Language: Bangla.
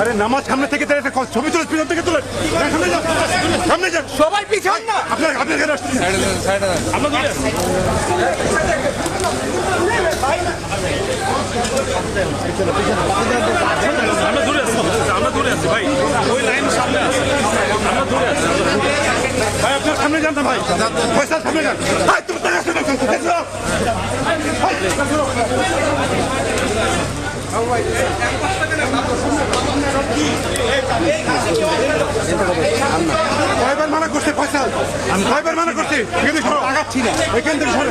আরে নামাজ সামনে থেকে তাহলে একটা ছবি তুলে পিছন থেকে তুলে। সামনে যান সামনে যান সবাই পিছন না। আপনার আপনার আসছেন আমরা দূরে আছি আমরা দূরে আছি ভাই। ওই লাইন সামনে আছে। আমরা দূরে আছি ভাই আপনার সামনে যান ভাই। পয়সা সামনে যান। ভাই তুমি কয়বার মানা করছে পয়সা? আমি কয়বার মানা করছি? এখানে সরো। আগাচ্ছি না। এখান থেকে সরো।